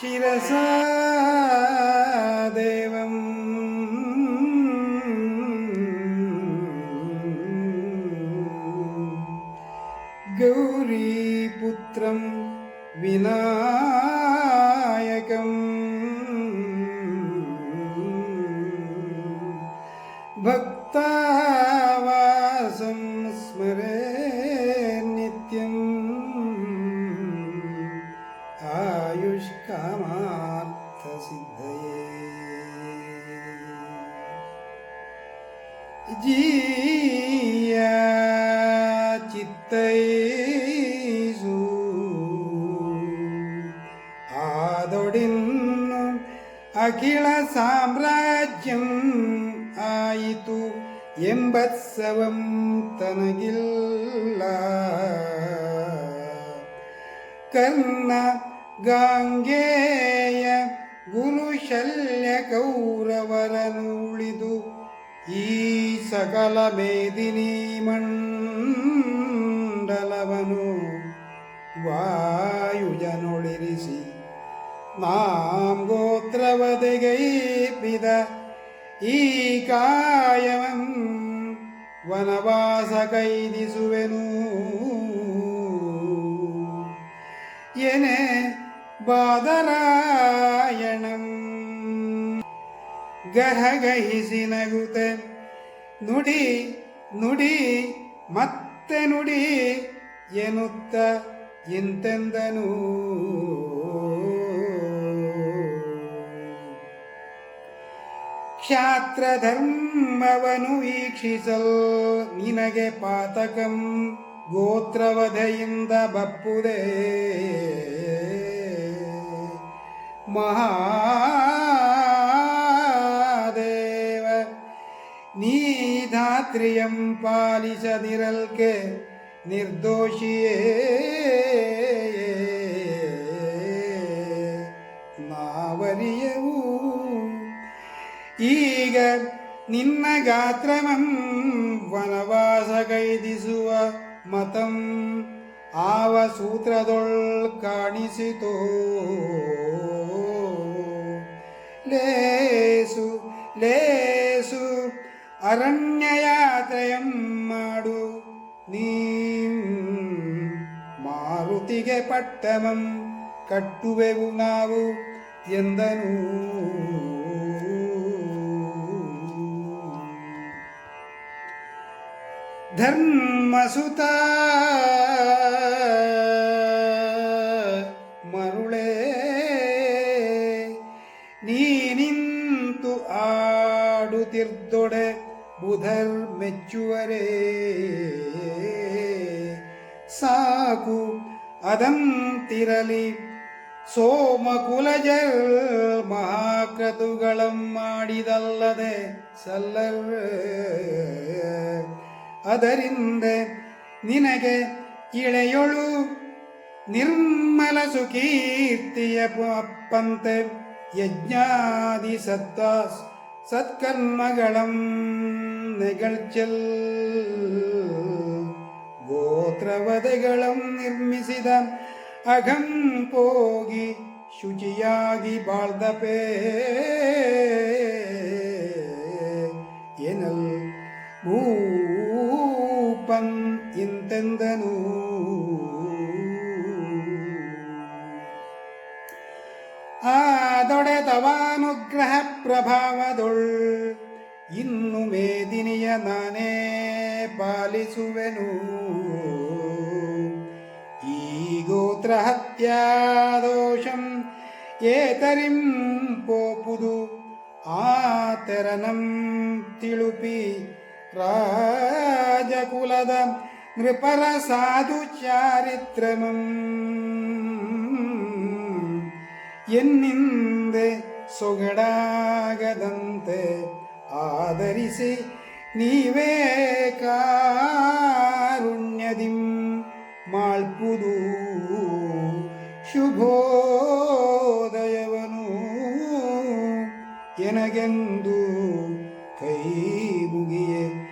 ശിരസാദേവം ഗൗരീപുത്രം വിനായകം. ഭക്താ ಆಯುಷ್ಕಾಮಾರ್ಥಸಿದ್ಧಯೇ ಜೀಯ ಚಿತ್ತೈಸು ಆದೊಡಿನ್ನು ಅಖಿಳ ಸಾಮ್ರಾಜ್ಯಂ ಆಯಿತು ಎಂಬತ್ಸವಂ ತನಗಿಲ್ಲ ಕರ್ಣ ಗಾಂಗೇಯ ಗುರುಶಲ್ಯ ಕೌರವರನು ಉಳಿದು ಈ ಸಕಲ ಮೇದಿನಿ ಮಂಡಲವನು ವಾಯುಜನೊಳಿರಿಸಿ ನಾಂ ಗೋತ್ರವದೆಗೈಪಿದ ಈ ಕಾಯವಂ ವನವಾಸ ಕೈದಿಸುವೆನು. ಎನೆ ಬಾದರಾಯಣಂ ಗಹಗಹಿಸಿ ನಗುತೆ. ನುಡಿ ನುಡಿ, ಮತ್ತೆ ನುಡಿ ಎನ್ನುತ್ತ ಇಂತೆಂದನು. ಕ್ಷಾತ್ರ ಧರ್ಮವನು ವೀಕ್ಷಿಸಲ್ ನಿನಗೆ ಪಾತಕಂ ಗೋತ್ರವಧೆಯಿಂದ ಬಪ್ಪುದೇ. ಮಹಾದೇವ ನೀ ಧಾತ್ರಿಯಂ ಪಾಲಿಸದಿರಲ್ಕೆ ನಿರ್ದೋಷಿಯೇ? ನಾವರಿಯವು. ಈಗ ನಿನ್ನ ಗಾತ್ರಮಂ ವನವಾಸ ಕೈದಿಸುವ ಮತಂ, ಆವ ಸೂತ್ರದೊಳ್ ಕಾಣಿಸಿತೋ? ಲೇಸು ಲೇಸು ಅರಣ್ಯಯಾತ್ರೆಯಂ ಮಾಡು ನೀ ಮಾರುತಿಗೆ ಪಟ್ಟಮಂ ಕಟ್ಟುವೆವು ನಾವು ಎಂದನು ಧರ್ಮಸುತ ಮರುಳೇ ನೀನಿಂತು ಆಡುತ್ತಿರ್ದೊಡೆ ಬುಧರ್ ಮೆಚ್ಚುವರೇ ಸಾಕು ಅದಂತಿರಲಿ ಸೋಮಕುಲಜರ್ ಮಹಾಕ್ರತುಗಳಂ ಮಾಡಿದಲ್ಲದೆ ಸಲ್ಲರ್ ಅದರಿಂದ ನಿನಗೆ ಇಳೆಯೊಳು ನಿರ್ಮಲ ಸುಕೀರ್ತಿಯ ಅಪ್ಪಂತೆ ಯಜ್ಞಾದಿ ಸತ್ತ സത്കർമ്മകളം നികൾച്ചൽ. ഗോത്രവതകളും നിർമ്മിസിത അഹം പോകി ശുചിയാകി ബാൾദപേ എനൽ ഭൂപൻ ഇന്തെന്തനു ആതൊടെ തവാനു ಪ್ರಭಾವದೊಳ್ ಇನ್ನು ಮೇದಿನಿಯ ನಾನೇ ಪಾಲಿಸುವೆನು ಈ ಗೋತ್ರ ಹತ್ಯಾದೋಷಂ ಏತರಿಂ ಪೋಪುದು ಆತೆರನಂ ತಿಳುಪಿ ರಾಜಕುಲದ ನೃಪರ ಸಾಧು ಚಾರಿತ್ರಮಂ ಎನ್ನಿಂದೆ ಸೊಗಡಾಗದಂತೆ ಆದರಿಸಿ ನೀವೇ ಕಾರುಣ್ಯದಿಂ ಮಾಳ್ಪುದು ಶುಭೋದಯವನು. ಎನಗೆಂದು ಕೈ ಮುಗಿಯೆ.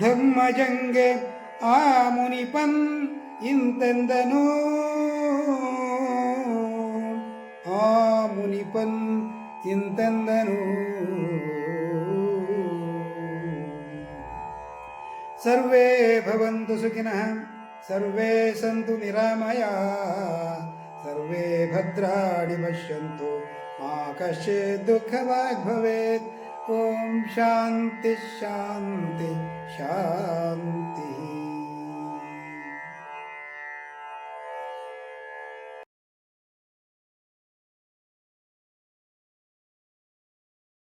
ಧಮ್ಮಜಂಗೆ ಆ ಮುನಿಪನ್ ಇಂತೆಂದನು. ಆ ಮುನಿಪನ್ चिन्तनु सर्वे भवन्तु सुखिनः सर्वे सन्तु निरामया सर्वे भद्राणि पश्यन्तु मा कश्चित् दुःखवाग्भवेत्। ॐ शान्तिशान्ति